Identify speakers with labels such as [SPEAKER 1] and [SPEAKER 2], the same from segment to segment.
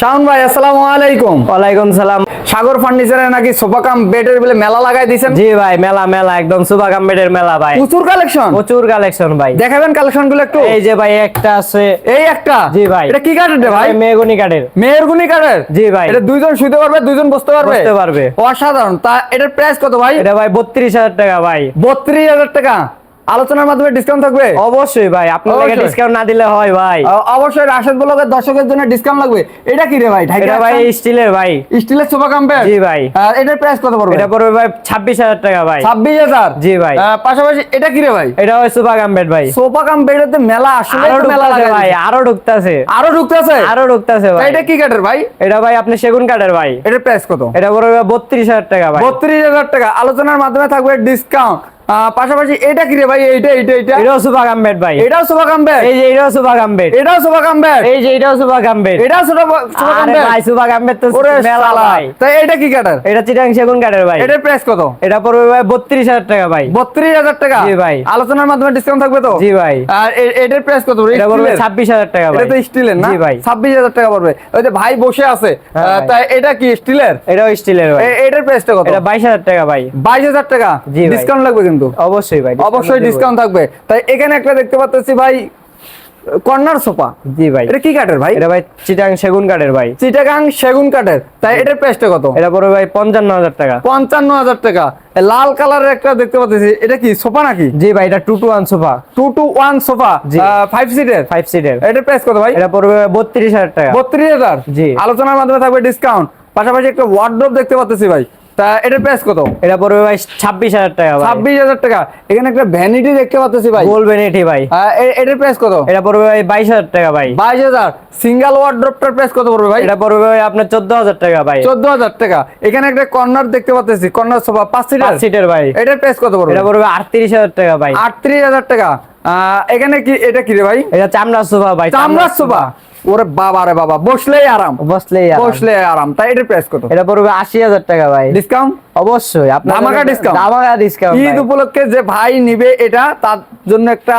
[SPEAKER 1] শাওন ভাই আসসালামু আলাইকুম।
[SPEAKER 2] ওয়ালাইকুম সালাম।
[SPEAKER 1] সাগর ফার্নিচারে নাকি সোফা কাম বেডের বলে মেলা লাগাই দিয়েছেন?
[SPEAKER 2] জি ভাই মেলা মেলা একদম সুবা কাম্বেটের মেলা ভাই।
[SPEAKER 1] প্রচুর কালেকশন?
[SPEAKER 2] প্রচুর কালেকশন ভাই।
[SPEAKER 1] দেখাবেন কালেকশনগুলো একটু?
[SPEAKER 2] এই যে ভাই একটা আছে।
[SPEAKER 1] এই একটা?
[SPEAKER 2] জি ভাই।
[SPEAKER 1] এটা কি কাঠের রে ভাই?
[SPEAKER 2] মেগুনি কাঠের।
[SPEAKER 1] মেহরগুনি কাঠের?
[SPEAKER 2] জি ভাই।
[SPEAKER 1] এটা দুইজন শুতে পারবে দুইজন বসতে পারবে?
[SPEAKER 2] বসতে পারবে।
[SPEAKER 1] অসাধারণ। তা এটার প্রাইস কত ভাই?
[SPEAKER 2] এটা ভাই বত্রিশ হাজার টাকা ভাই।
[SPEAKER 1] বত্রিশ হাজার টাকা। আলোচনার মাধ্যমে ডিসকাউন্ট থাকবে?
[SPEAKER 2] অবশ্যই ভাই
[SPEAKER 1] অবশ্যই।
[SPEAKER 2] ডিসকাউন্ট না দিলে হয় ভাই।
[SPEAKER 1] অবশ্যই রাশেদ ব্লগের দর্শকের জন্য ডিসকাউন্ট লাগবে। এটা কি রে ভাই
[SPEAKER 2] এটা ভাই স্টিলের ভাই।
[SPEAKER 1] স্টিলের সোফা কাম
[SPEAKER 2] জি ভাই।
[SPEAKER 1] এটার প্রাইস কত পড়বে?
[SPEAKER 2] এটা পড়বে ভাই ছাব্বিশ হাজার টাকা ভাই।
[SPEAKER 1] ছাব্বিশ হাজার?
[SPEAKER 2] জি ভাই।
[SPEAKER 1] পাশাপাশি এটা কি রে ভাই?
[SPEAKER 2] এটা হয় সুবা কাম্বেট ভাই।
[SPEAKER 1] সোফা কাম বেডের তো মেলা আসলে
[SPEAKER 2] আরও
[SPEAKER 1] মেলা লাগাই
[SPEAKER 2] ভাই আরও ঢুকতেছে।
[SPEAKER 1] আরও ঢুকতেছে?
[SPEAKER 2] আরও ঢুকতেছে
[SPEAKER 1] তা
[SPEAKER 2] ভাই।
[SPEAKER 1] এটা কি কাঠের ভাই?
[SPEAKER 2] এটা ভাই আপনি সেগুন কাঠের ভাই।
[SPEAKER 1] এটার প্রাইস কত?
[SPEAKER 2] এটা পড়বে বত্রিশ হাজার টাকা ভাই।
[SPEAKER 1] বত্রিশ হাজার টাকা। আলোচনার মাধ্যমে থাকবে ডিসকাউন্ট পাশাপাশি এটা কি রে ভাই? এইটা এইটা এইটা?
[SPEAKER 2] এটাও ভাই।
[SPEAKER 1] এটাও সোফা কাম বেড
[SPEAKER 2] এই যে এটাও
[SPEAKER 1] এটাও সোফা কাম বেড
[SPEAKER 2] এই যে এটাও
[SPEAKER 1] এটাও সোফা কাম বেড
[SPEAKER 2] ভাই তো মেলা ভাই।
[SPEAKER 1] এটা কি কাঠের
[SPEAKER 2] এটা চিটাং সেগুন কাঠের ভাই।
[SPEAKER 1] এটার প্রাইস কত?
[SPEAKER 2] এটা পড়বে ভাই বত্রিশ হাজার টাকা ভাই।
[SPEAKER 1] বত্রিশ হাজার টাকা?
[SPEAKER 2] জি ভাই।
[SPEAKER 1] আলোচনার মাধ্যমে ডিসকাউন্ট থাকবে তো?
[SPEAKER 2] জি ভাই।
[SPEAKER 1] আর এটার প্রাইস কত?
[SPEAKER 2] এটা পড়বে
[SPEAKER 1] স্টিলের?
[SPEAKER 2] ছাব্বিশ হাজার টাকা ভাই
[SPEAKER 1] এটা তো স্টিলের না?
[SPEAKER 2] জি ভাই।
[SPEAKER 1] ছাব্বিশ হাজার টাকা পড়বে। ওই যে ভাই বসে আছে।
[SPEAKER 2] হ্যাঁ
[SPEAKER 1] আহ,
[SPEAKER 2] ভাই।
[SPEAKER 1] তা এটা কি স্টিলের
[SPEAKER 2] এটাও স্টিলের ভাই।
[SPEAKER 1] এটার প্রাইসটা কত?
[SPEAKER 2] এটা বাইশ হাজার টাকা ভাই।
[SPEAKER 1] বাইশ হাজার টাকা?
[SPEAKER 2] জি।
[SPEAKER 1] ডিসকাউন্ট লাগবে কিন্তু।
[SPEAKER 2] অবশ্যই ভাই
[SPEAKER 1] অবশ্যই ডিসকাউন্ট থাকবে। তাই এখানে একটা দেখতে পাচ্ছি ভাই কর্নার সোফা।
[SPEAKER 2] জি ভাই।
[SPEAKER 1] এটা কি কাঠের ভাই?
[SPEAKER 2] এটা ভাই চিটাং সেগুন কাঠের ভাই।
[SPEAKER 1] চিটাগাং সেগুন কাঠের। তাই এটার প্রাইসটা কত?
[SPEAKER 2] এটা পড়বে ভাই পঞ্চান্ন হাজার টাকা।
[SPEAKER 1] পঞ্চান্ন হাজার টাকা। লাল কালারের একটা দেখতে পাচ্ছি এটা কি সোফা নাকি?
[SPEAKER 2] জি ভাই এটা two two one sofa.
[SPEAKER 1] Two two one sofa. Five সিটের
[SPEAKER 2] ফাইভ সিটের
[SPEAKER 1] এটার প্রাইস কত ভাই?
[SPEAKER 2] এটা পড়বে বত্রিশ হাজার টাকা।
[SPEAKER 1] বত্রিশ হাজার?
[SPEAKER 2] জি।
[SPEAKER 1] আলোচনার মাধ্যমে থাকবে ডিসকাউন্ট পাশাপাশি একটা ওয়ার্ড্রোপ দেখতে পাচ্ছি ভাই। তা এটার প্রাইস কত?
[SPEAKER 2] এটা পড়বে ভাই ছাব্বিশ হাজার টাকা
[SPEAKER 1] ছাব্বিশ হাজার টাকা। এখানে একটা ভ্যানিটি দেখতে পাচ্ছি ভাই।
[SPEAKER 2] বলবেন এটি ভাই।
[SPEAKER 1] এটার প্রাইস কত?
[SPEAKER 2] এটা পড়বে ভাই বাইশ হাজার টাকা ভাই।
[SPEAKER 1] বাইশ হাজার। সিঙ্গেল ওয়ার্ড্রোপটার প্রাইস কত পড়বে ভাই?
[SPEAKER 2] এটা পড়বে ভাই আপনার চোদ্দ হাজার টাকা ভাই।
[SPEAKER 1] চোদ্দ হাজার টাকা। এখানে একটা কর্নার দেখতে পাচ্ছি কর্নার সোফা পাঁচ সিটার
[SPEAKER 2] সিটের ভাই।
[SPEAKER 1] এটার প্রাইস কত পড়বে?
[SPEAKER 2] এটা পড়বে আটত্রিশ হাজার টাকা ভাই।
[SPEAKER 1] আটত্রিশ হাজার টাকা। আহ, এখানে কি এটা কি রে ভাই?
[SPEAKER 2] এটা চামড়ার সোফা ভাই
[SPEAKER 1] চামড়ার সোফা ওরে বাবা রে বাবা বসলেই আরাম।
[SPEAKER 2] বসলেই আরাম।
[SPEAKER 1] বসলে আরাম। তাই এটার প্রাইস কত?
[SPEAKER 2] এটা পড়বে আশি হাজার টাকা ভাই।
[SPEAKER 1] ডিসকাউন্ট
[SPEAKER 2] অবশ্যই আপনার?
[SPEAKER 1] ধামাকা
[SPEAKER 2] ডিসকাউন্ট
[SPEAKER 1] ঈদ উপলক্ষে যে ভাই নিবে এটা তার জন্য একটা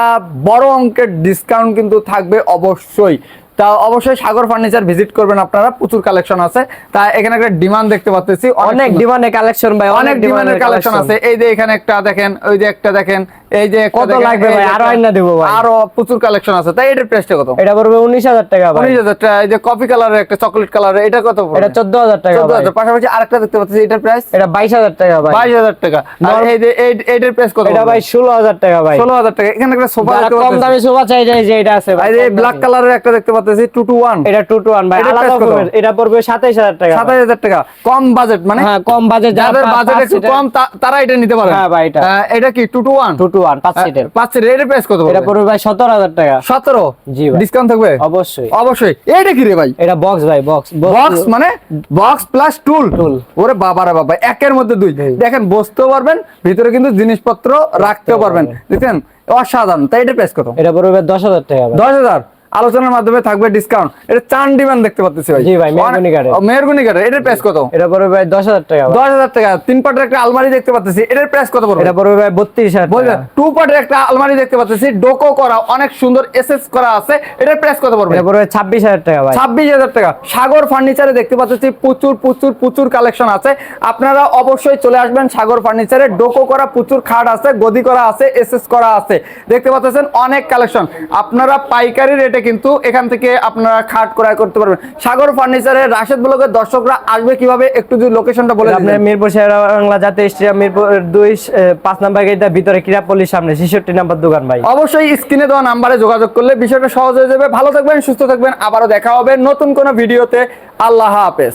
[SPEAKER 1] বড় অঙ্কের ডিসকাউন্ট কিন্তু থাকবে অবশ্যই। তা অবশ্যই সাগর ফার্নিচার ভিজিট করবেন আপনারা প্রচুর কালেকশন আছে। তা এখানে একটা ডিমান্ড দেখতে পাচ্ছি
[SPEAKER 2] অনেক
[SPEAKER 1] সুন্দর।
[SPEAKER 2] ডিমান্ডে কালেকশন ভাই
[SPEAKER 1] অনেক ডিমান্ডের কালেকশন আছে। এই যে এখানে একটা দেখেন ওই যে একটা দেখেন এই যে
[SPEAKER 2] কত লাগবে ভাই?
[SPEAKER 1] আরও
[SPEAKER 2] আইনা দেবো ভাই।
[SPEAKER 1] আরও প্রচুর কালেকশন আছে। তাই এটার প্রাইসটা কত?
[SPEAKER 2] এটা পড়বে উনিশ হাজার টাকা ভাই।
[SPEAKER 1] উনিশ হাজার টাকা। এই যে কফি কালারের একটা চকলেট কালারের এটা কত পড়বে?
[SPEAKER 2] এটা চোদ্দ হাজার টাকা
[SPEAKER 1] 14,000 পাশাপাশি আরেকটা দেখতে পাচ্ছি এটার প্রাইস
[SPEAKER 2] এটা বাইশ হাজার টাকা ভাই।
[SPEAKER 1] বাইশ হাজার টাকা। আর এই যে এইটার প্রাইস কত
[SPEAKER 2] এটা ভাই ষোলো হাজার টাকা ভাই।
[SPEAKER 1] ষোলো হাজার টাকা। এখানে একটা সোফা দেখতে
[SPEAKER 2] কম দামে সোফা চাই যায় যে এটা আছে ভাই,
[SPEAKER 1] এই ব্ল্যাক। কালারের একটা দেখতে পাচ্ছি টু টু ওয়ান
[SPEAKER 2] এটা টু টু ওয়ান ভাই আলাদা
[SPEAKER 1] কত?
[SPEAKER 2] পড়বে, এটা পড়বে সাতাইশ হাজার টাকা ভাই।
[SPEAKER 1] সাতাশ হাজার টাকা। কম বাজেট মানে
[SPEAKER 2] হ্যাঁ কম বাজেট
[SPEAKER 1] যাদের বাজেট একটু কম তারা এটা নিতে পারে
[SPEAKER 2] হ্যাঁ ভাই, এটা।
[SPEAKER 1] এটা কি two two one
[SPEAKER 2] two two one পাঁচ সিটের
[SPEAKER 1] পাঁচ সিটের এটার প্রাইস কত
[SPEAKER 2] এটা পড়বে ভাই সতেরো হাজার টাকা।
[SPEAKER 1] সতেরো?
[SPEAKER 2] জি
[SPEAKER 1] ডিসকাউন্ট থাকবে?
[SPEAKER 2] অবশ্যই।
[SPEAKER 1] অবশ্যই। এটা কি রে ভাই?
[SPEAKER 2] এটা বক্স ভাই বক্স
[SPEAKER 1] বক্স মানে বক্স প্লাস টুল
[SPEAKER 2] টুল
[SPEAKER 1] ওরে বাবা একের মধ্যে দুই। দেখেন বসতেও পারবেন ভিতরে কিন্তু জিনিসপত্র রাখতেও পারবেন। দেখছেন? অসাধারণ। তাই এটা প্রাইস কত?
[SPEAKER 2] এটা পড়বে দশ হাজার টাকা
[SPEAKER 1] দশ হাজার? আলোচনার মাধ্যমে থাকবে ডিসকাউন্ট এটা চান ডিমান্ড দেখতে পাচ্ছি ভাই।
[SPEAKER 2] জি ভাই, মেহগনি কাঠের।
[SPEAKER 1] ও, মেহগনি কাঠের এটার প্রাইস কত?
[SPEAKER 2] এটা পড়বে ভাই দশ হাজার টাকা। ভাই
[SPEAKER 1] দশ হাজার টাকা। তিন পাটের একটা আলমারি দেখতে পাচ্ছি এটার প্রাইস কত পড়বে?
[SPEAKER 2] এটা পড়বে ভাই বত্রিশ হাজার
[SPEAKER 1] বলবেন
[SPEAKER 2] টাকা।
[SPEAKER 1] টু পার্টের একটা আলমারি দেখতে পাচ্ছি ডোকো করা অনেক সুন্দর এসএস করা আছে। এটার প্রাইস কত পড়বে?
[SPEAKER 2] এটা পড়বে ছাব্বিশ হাজার টাকা ভাই।
[SPEAKER 1] ছাব্বিশ হাজার টাকা। সাগর ফার্নিচারে দেখতে পাচ্ছি প্রচুর প্রচুর প্রচুর কালেকশন আছে। আপনারা অবশ্যই চলে আসবেন সাগর ফার্নিচারে ডোকো করা প্রচুর খাট আছে গদি করা আছে এসএস করা আছে। দেখতে পাচ্ছেন অনেক কালেকশন আপনারা পাইকারি রেটে কিন্তু এখান থেকে আপনারা খাট ক্রয় করতে পারবেন। সাগর ফার্নিচারে রাশেদ ব্লকের দর্শকরা আসবে কীভাবে? একটু যদি লোকেশনটা বলে
[SPEAKER 2] আপনার মিরপুর বাংলা জাতীয় স্টেডিয়াম মিরপুর দুই পাঁচ নাম্বার গেটের ভিতরে ক্রীড়াপল্লির সামনে ছেষট্টি নাম্বার দোকান ভাই।
[SPEAKER 1] অবশ্যই স্ক্রিনে দেওয়া নাম্বারে যোগাযোগ করলে বিষয়টা সহজ হয়ে যাবে। ভালো থাকবেন সুস্থ থাকবেন। আবারও দেখা হবে নতুন কোনো ভিডিওতে। আল্লাহ হাফেজ।